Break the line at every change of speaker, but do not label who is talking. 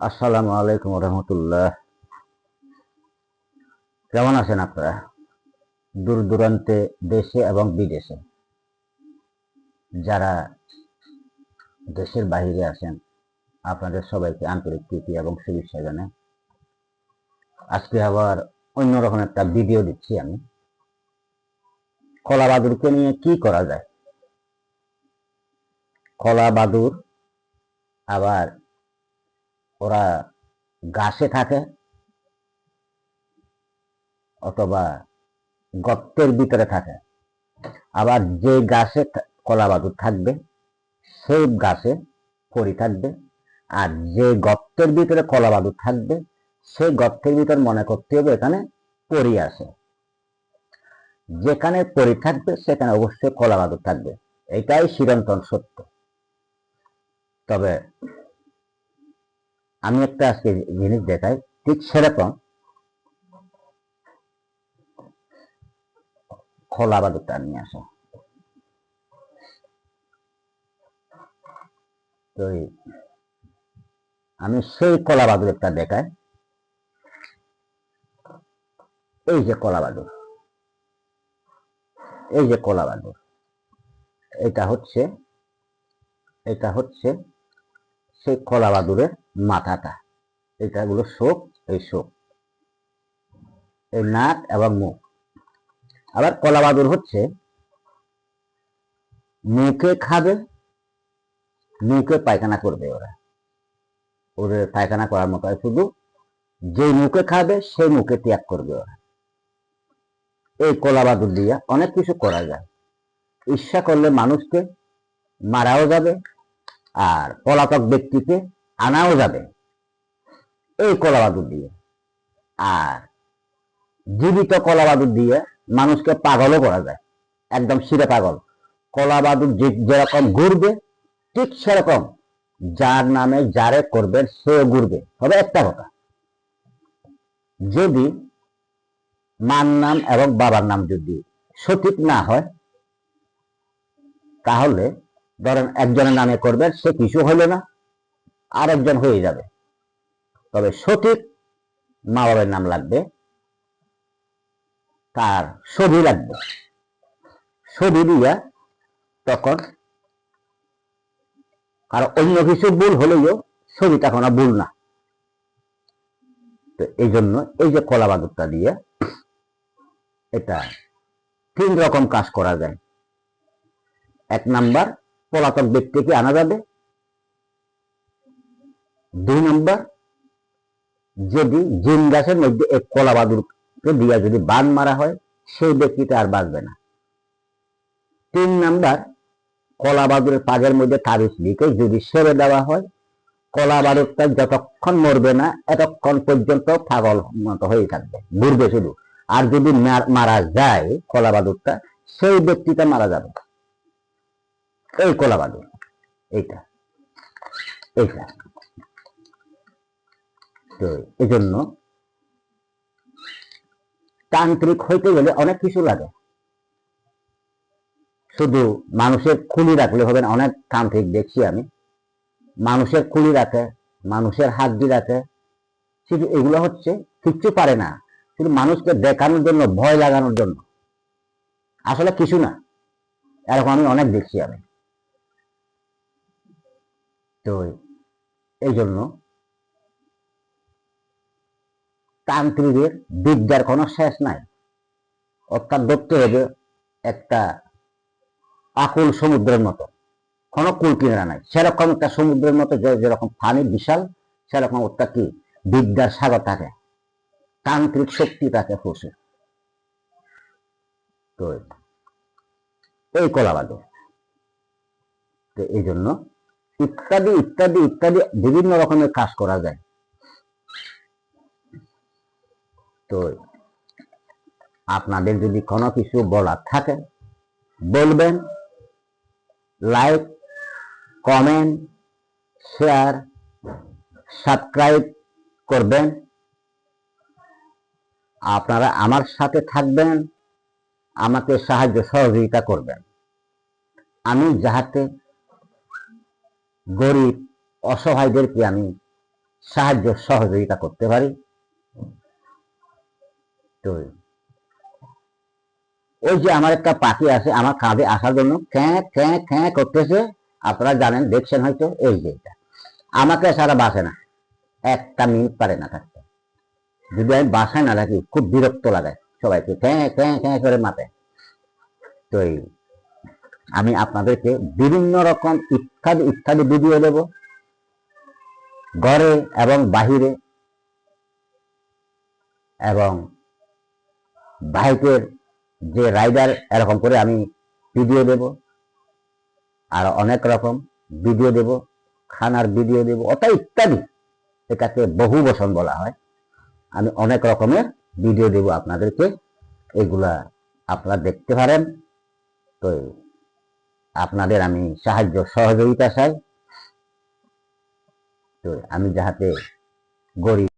আসসালামু আলাইকুম রহমতুল্লাহ কেমন আছেন আপনারা? দূর দূরান্তে দেশে এবং বিদেশে। যারা দেশের বাইরে আছেন, আপনাদের সবাইকে আন্তরিক প্রীতি এবং শুভেচ্ছা জানাই। আজকে আবার অন্যরকম একটা ভিডিও দিচ্ছি আমি। কলা বাদুরকে নিয়ে কি করা যায়? কলা বাদুর আবার ওরা গাছে থাকে অথবা গর্তের ভিতরে থাকে। আবার যে গাছে কলা বাদুর থাকবে, সেই গাছে পরি থাকবে। আর যে গর্তের ভিতরে কলা বাদুর থাকবে, সেই গর্তের ভিতর মনে করতে হবে এখানে পরি আছে। যেখানে পরি থাকবে, সেখানে অবশ্যই কলা বাদুর থাকবে। এটাই চিরন্তন সত্য। তবে আমি একটা আজকে জিনিস দেখাই, ঠিক সেরকম খোলা বাদুরটা নিয়ে আসে। তো আমি সেই কলা বাদুরটা দেখাই। এই যে কলা বাদুর, এই যে কলা বাদুর, এটা হচ্ছে এটা হচ্ছে সেই কলা মাথাটা। এটা শোক, এই শোক। এই নাক এবং মুখ। আবার কলা হচ্ছে, মুখে খাবে, মুখে পায়খানা করবে ওরা। ওদের পায়খানা করার মতো শুধু যে মুখে খাবে, সেই মুখে ত্যাগ করবে ওরা। এই কলা বাদুর দিয়ে অনেক কিছু করা যায়। ইচ্ছা করলে মানুষকে মারাও যাবে আর পলাতক ব্যক্তিকে আনাও যাবে। এই কলাবাদুর দিয়ে। আর জীবিত কলাবাদুর দিয়ে মানুষকে পাগলও করা যায়। একদম শিরে পাগল। কলাবাদুর যেরকম ঘুরবে, ঠিক সেরকম যার নামে যারে করবেন সে ঘুরবে। তবে একটা কথা, যদি মার নাম এবং বাবার নাম যদি সঠিক না হয়, তাহলে ধরেন একজনের নামে করবেন, সে কিছু হলো না আর একজন হয়ে যাবে। তবে সঠিক মা বাবার নাম লাগবে, তার ছবি লাগবে। ছবি দিয়া তখন আর অন্য কিছু ভুল হলেও ছবি তখন ভুল না। তো এই জন্য এই যে কলা বাদুরটা দিয়ে এটা তিন রকম কাজ করা যায়। এক নাম্বার পলাতক ব্যক্তিকে আনা যাবে? দুই নম্বর, যদি জিন গাছের মধ্যে এক কলা বাদুরকে দিয়া যদি বান মারা হয়, সেই ব্যক্তিটা আর বাঁচবে না। তিন নাম্বার, কলা বাদুরের পাগের মধ্যে তাবিজ লিখে যদি সেরে দেওয়া হয়, কলা বাদুরটা যতক্ষণ মরবে না, এতক্ষণ পর্যন্ত পাগল মতো হয়ে থাকবে ঘুরবে শুধু। আর যদি মারা যায় কলা বাদুরটা, সেই ব্যক্তিটা মারা যাবে। এই কলা বাদুর এইটা এইটা। তো এই জন্য তান্ত্রিক হইতে গেলে অনেক কিছু লাগে। শুধু মানুষের খুলি রাখলে হবে না, অনেক তান্ত্রিক দেখছি আমি। মানুষের খুলি রাখে, মানুষের হাড্ডি রাখে। শুধু এগুলো হচ্ছে, কিচ্ছু পারে না। শুধু মানুষকে দেখানোর জন্য, ভয় লাগানোর জন্য। আসলে কিছু না। এরকম আমি অনেক দেখছি আমি। তো এই জন্য তান্ত্রিকের বিদ্যার কোনো শেষ নাই। অর্থাৎ ধরতে হবে একটা আকুল সমুদ্রের মতো। কোনো কুল কিনারা নাই। সেরকম একটা সমুদ্রের মতো যেরকম পানি বিশাল, সেরকম একটা কি? বিদ্যার সাগর থাকে। তান্ত্রিক শক্তি থাকে প্রচুর তো এই কলাবাদে। তো এই জন্য ইত্যাদি ইত্যাদি ইত্যাদি বিভিন্ন রকমের কাজ করা যায়। তো আপনাদের যদি কোনো কিছু বলার থাকে, বলবেন লাইক কমেন্ট শেয়ার সাবস্ক্রাইব করবেন। আপনারা আমার সাথে থাকবেন, আমাকে সাহায্য সহযোগিতা করবেন। আমি যাহাতে গরিব, অসহায়দেরকে আমি সাহায্য সহযোগিতা করতে পারি। তো ওই যে আমার একটা পাখি আছে আমার কাঁধে আসার জন্য খ্যাঁ খ্যাঁ খ্যাঁ করতেছে। আপনারা জানেন, দেখছেন হয়তো, এই যে এটা। আমাকে সারা বাসে না, একটা মিনিট পারে না থাকতে। যদি আমি বাসায় না রাখি খুব বিরক্ত লাগায় সবাইকে, খ্যাঁ খ্যাঁ খ্যাঁ করে মাথায় তো এই আমি আপনাদেরকে বিভিন্ন রকম ইত্যাদি ইত্যাদি ভিডিও দেব। ঘরে এবং বাহিরে এবং বাইকের যে রাইডার এরকম করে আমি ভিডিও দেব। আর অনেক রকম ভিডিও দেব, খানার ভিডিও দেব অত ইত্যাদি, এটাকে বহু বসন বলা হয়। আমি অনেক রকমের ভিডিও দেব আপনাদেরকে, এগুলা আপনারা দেখতে পারেন। তো আপনাদের আমি সাহায্য সহযোগিতা চাই। তো আমি যাহাতে গরিব